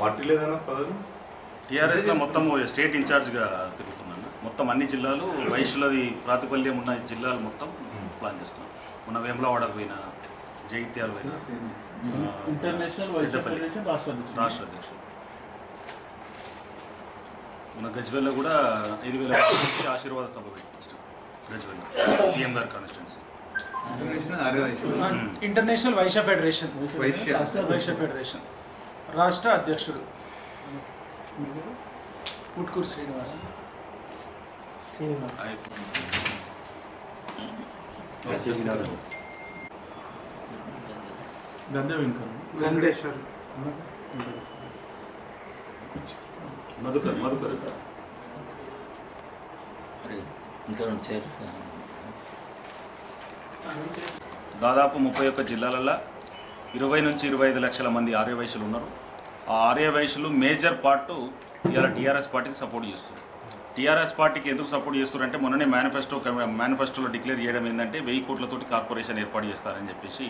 Party లేదన్న పదవి? టీఆర్ఎస్లో మొత్తం స్టేట్ ఇన్ఛార్జ్గా తిరుగుతున్నాను. మొత్తం అన్ని జిల్లాలు వైశ్యులది ప్రాతిపల్యం ఉన్న జిల్లాలు మొత్తం ప్లాన్ చేస్తున్నాం. మన వేములవాడకు పోయినా జైత్యాలు పోయినా ఇంటర్నేషనల్ వైశ్య పెద్దపల్లి. ఫెడరేషన్ రాష్ట్ర అధ్యక్షుడు. అధ్యక్షుడు. మన గజ్వెల్లో కూడా ఐదు వేల ఆశీర్వాద సభ పెట్టించాం గజ్వెల్లో. సీఎం గారి constituency international Vysya federation Vysya. Vysya federation రాష్ట్ర అధ్యక్షుడు. పుట్కూరు శ్రీనివాస్. గంధేశ్వర్ మధుకర్ మధుకర్ ఇంకా. దాదాపు ముప్పై ఒక్క జిల్లాలలో ఇరవై నుంచి ఇరవై ఐదు లక్షల మంది ఆర్య వయసులు ఉన్నారు. ఆ ఆర్య వయసులు మేజర్ పార్ట్ ఇవాళ టీఆర్ఎస్ పార్టీకి సపోర్ట్ చేస్తారు టీఆర్ఎస్ పార్టీకి ఎందుకు సపోర్ట్ చేస్తారంటే మొన్ననే మేనిఫెస్టో మేనిఫెస్టోలో డిక్లేర్ చేయడం ఏంటంటే వెయ్యి కోట్లతోటి కార్పొరేషన్ ఏర్పాటు చేస్తారని చెప్పేసి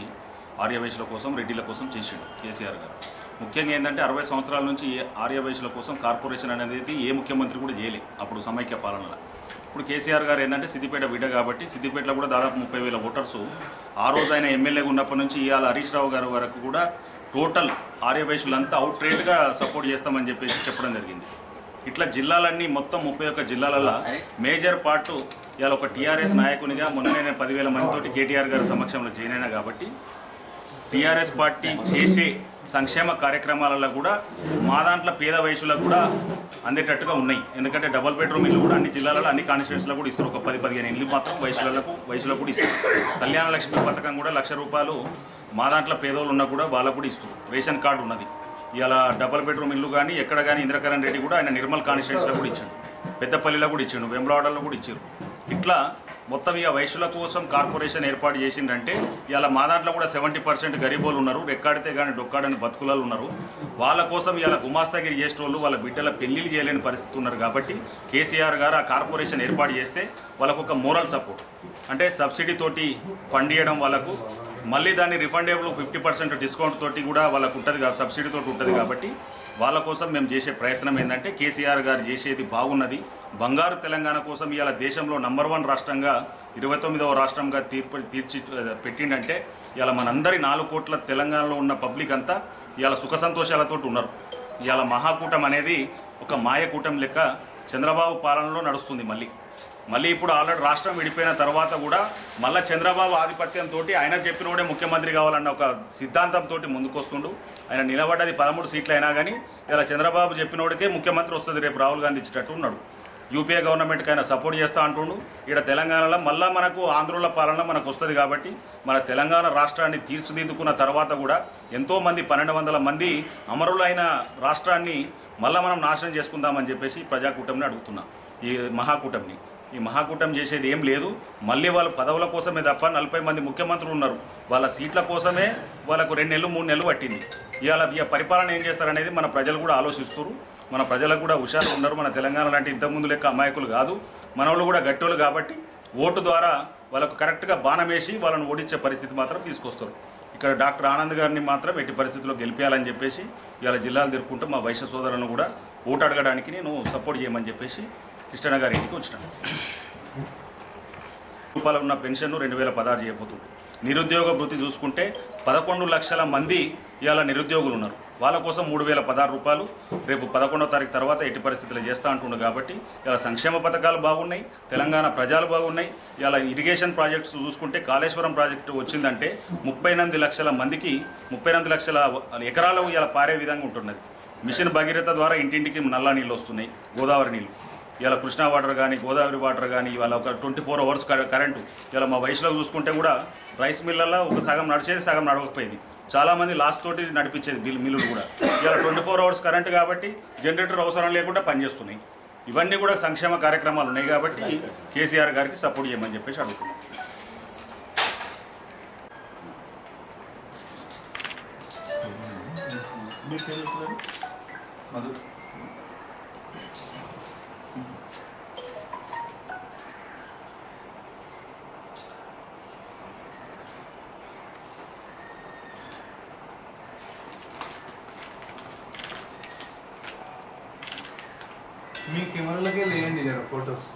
ఆర్య వయసుల కోసం రెడ్డిల కోసం చేసిండు కేసీఆర్ గారు. ముఖ్యంగా ఏంటంటే అరవై సంవత్సరాల నుంచి ఏ ఆర్య వయసుల కోసం కార్పొరేషన్ అనేది ఏ ముఖ్యమంత్రి కూడా చేయలే అప్పుడు సమైక్య పాలనలో. ఇప్పుడు కేసీఆర్ గారు ఏంటంటే సిద్దిపేట బిడ్డ కాబట్టి సిద్దిపేటలో కూడా దాదాపు ముప్పై వేల ఓటర్స్. ఆ రోజు ఆయన ఎమ్మెల్యేగా ఉన్నప్పటి నుంచి ఇవాళ హరీష్ రావు గారి వరకు కూడా టోటల్ ఆర్యవైశ్యులంతా అవుట్ రేట్గా సపోర్ట్ చేస్తామని చెప్పేసి చెప్పడం జరిగింది. ఇట్లా జిల్లాలన్నీ మొత్తం ముప్పై ఒక్క జిల్లాలలో మేజర్ పార్ట్ ఇవాళ ఒక టీఆర్ఎస్ నాయకునిగా మొన్న నేను పదివేల మందితోటి కేటీఆర్ గారి సమక్షంలో జాయిన్ అయినా కాబట్టి టీఆర్ఎస్ పార్టీ చేసే సంక్షేమ కార్యక్రమాలలో కూడా మా దాంట్లో పేద వయసులకు కూడా అందేటట్టుగా ఉన్నాయి. ఎందుకంటే డబల్ బెడ్రూమ్ ఇల్లు కూడా అన్ని జిల్లాలలో అన్ని కాన్స్టిట్యూన్స్లో కూడా ఇస్తారు. ఒక పది పదిహేను ఇల్లు మాత్రం వయసులకు వయసులకు కూడా ఇస్తారు. కళ్యాణ లక్ష్మి పథకం కూడా లక్ష రూపాయలు మా దాంట్లో పేదోళ్ళు ఉన్నా కూడా వాళ్ళకు కూడా ఇస్తారు. రేషన్ కార్డు ఉన్నది. ఇలా డబల్ బెడ్రూమ్ ఇల్లు కానీ ఎక్కడ కానీ ఇంద్రకరణ్ రెడ్డి కూడా ఆయన నిర్మల్ కాన్స్టిట్యూన్స్లో కూడా ఇచ్చాడు. పెద్దపల్లిలో కూడా ఇచ్చాడు. వెంబడవాడలో కూడా ఇచ్చారు. ఇట్లా మొత్తం ఇక వైశ్యుల కోసం కార్పొరేషన్ ఏర్పాటు చేసిందంటే ఇలా మా దాంట్లో కూడా సెవెంటీ పర్సెంట్ గరీబోలు ఉన్నారు రెక్కాడితే కానీ డొక్కాడని బతుకులాలు ఉన్నారు. వాళ్ళ కోసం ఇలా గుమాస్తాగిరి చేసేటోళ్ళు వాళ్ళ బిడ్డల పెళ్ళిళ్ళు చేయలేని పరిస్థితి ఉన్నారు కాబట్టి కేసీఆర్ గారు ఆ కార్పొరేషన్ ఏర్పాటు చేస్తే వాళ్ళకు ఒక మోరల్ సపోర్ట్ అంటే సబ్సిడీతోటి ఫండ్ ఇవ్వడం వాళ్ళకు మళ్ళీ దాన్ని రిఫండేబుల్ ఫిఫ్టీ పర్సెంట్ డిస్కౌంట్ తోటి కూడా వాళ్ళకు ఉంటుంది కదా సబ్సిడీ తోటి ఉంటుంది కాబట్టి వాళ్ళ కోసం మేము చేసే ప్రయత్నం ఏంటంటే కేసీఆర్ గారు చేసేది బాగున్నది. బంగారు తెలంగాణ కోసం ఇవాళ దేశంలో నంబర్ వన్ రాష్ట్రంగా ఇరవై తొమ్మిదవ రాష్ట్రంగా తీర్పు తీర్చి పెట్టిండంటే ఇవాళ మనందరి నాలుగు కోట్ల తెలంగాణలో ఉన్న పబ్లిక్ అంతా ఇవాళ సుఖ సంతోషాలతో ఉన్నారు. ఇవాళ మహాకూటం అనేది ఒక మాయకూటం లెక్క చంద్రబాబు పాలనలో నడుస్తుంది మళ్ళీ. మళ్ళీ ఇప్పుడు ఆల్రెడీ రాష్ట్రం విడిపోయిన తర్వాత కూడా మళ్ళీ చంద్రబాబు ఆధిపత్యంతో ఆయన చెప్పినోడే ముఖ్యమంత్రి కావాలన్న ఒక సిద్ధాంతంతో ముందుకొస్తుండు. ఆయన నిలబడ్డది పదమూడు సీట్లు అయినా కానీ ఇలా చంద్రబాబు చెప్పినోడికే ముఖ్యమంత్రి వస్తుంది రేపు రాహుల్ గాంధీ ఇచ్చేటట్టు ఉన్నాడు. యూపీఏ గవర్నమెంట్కి ఆయన సపోర్ట్ చేస్తూ అంటుండు. ఇక్కడ తెలంగాణలో మళ్ళీ మనకు ఆంధ్రుల పాలన మనకు వస్తుంది కాబట్టి మన తెలంగాణ రాష్ట్రాన్ని తీర్చిదిద్దుకున్న తర్వాత కూడా ఎంతోమంది పన్నెండు వందల మంది అమరులైన రాష్ట్రాన్ని మళ్ళీ మనం నాశనం చేసుకుందామని చెప్పేసి ప్రజాకూటమిని అడుగుతున్నాం. ఈ మహాకూటమిని. ఈ మహాకూటమి చేసేది ఏం లేదు. మళ్ళీ వాళ్ళు పదవుల కోసమే తప్ప నలభై మంది ముఖ్యమంత్రులు ఉన్నారు. వాళ్ళ సీట్ల కోసమే వాళ్ళకు రెండు నెలలు మూడు నెలలు పట్టింది. ఇవాళ ఇక పరిపాలన ఏం చేస్తారనేది మన ప్రజలు కూడా ఆలోచిస్తారు మన ప్రజలకు కూడా హుషారు ఉన్నారు. మన తెలంగాణ లాంటి ఇంతకుముందు లెక్క అమాయకులు కాదు. మన వాళ్ళు కూడా గట్టోళ్ళు కాబట్టి ఓటు ద్వారా వాళ్ళకు కరెక్ట్గా బాణం వేసి వాళ్ళని ఓడించే పరిస్థితి మాత్రం తీసుకొస్తారు. ఇక్కడ డాక్టర్ ఆనంద్ గారిని మాత్రం ఎట్టి పరిస్థితుల్లో గెలిపించాలని చెప్పేసి ఇవాళ జిల్లాలు తిరుక్కుంటూ మా వైశ్య సోదరులను కూడా ఓటు అడగడానికి నేను సపోర్ట్ చేయమని చెప్పేసి కృష్ణ గారి ఇంటికి వచ్చినాను రూపాయలు ఉన్న పెన్షన్ రెండు వేల పదహారు చేయబోతుంది నిరుద్యోగ వృత్తి చూసుకుంటే పదకొండు లక్షల మంది ఇవాళ నిరుద్యోగులు ఉన్నారు. వాళ్ళ కోసం మూడు వేల పదహారు రూపాయలు రేపు పదకొండో తారీఖు తర్వాత ఎట్టి పరిస్థితులు చేస్తా అంటుండు కాబట్టి ఇలా సంక్షేమ పథకాలు బాగున్నాయి తెలంగాణ ప్రజలు బాగున్నాయి. ఇలా ఇరిగేషన్ ప్రాజెక్ట్స్ చూసుకుంటే కాళేశ్వరం ప్రాజెక్టు వచ్చిందంటే ముప్పై లక్షల మందికి ముప్పై లక్షల ఎకరాలు ఇలా పారే విధంగా ఉంటున్నది. మిషన్ భగీరథ ద్వారా ఇంటింటికి నల్ల నీళ్ళు వస్తున్నాయి గోదావరి నీళ్ళు. ఇలా కృష్ణా వాటర్ కానీ గోదావరి వాటర్ కానీ ఇవాళ ఒక ట్వంటీ ఫోర్ అవర్స్ కరెంటు ఇలా మా వయసులో చూసుకుంటే కూడా రైస్ మిల్లల్లో ఒక సగం నడిచేది సగం నడవకపోయేది. చాలామంది లాస్ట్ తోటి నడిపించేది బిల్ మిల్లులు కూడా. ఇలా ట్వంటీ ఫోర్ అవర్స్ కరెంటు కాబట్టి జనరేటర్ అవసరం లేకుండా పనిచేస్తున్నాయి. ఇవన్నీ కూడా సంక్షేమ కార్యక్రమాలు ఉన్నాయి కాబట్టి కేసీఆర్ గారికి సపోర్ట్ చేయమని చెప్పేసి అడుగుతున్నాం. మీ పేరు మధు. మీ కెమెరాలకే లేయండి జర ఫొటోస్.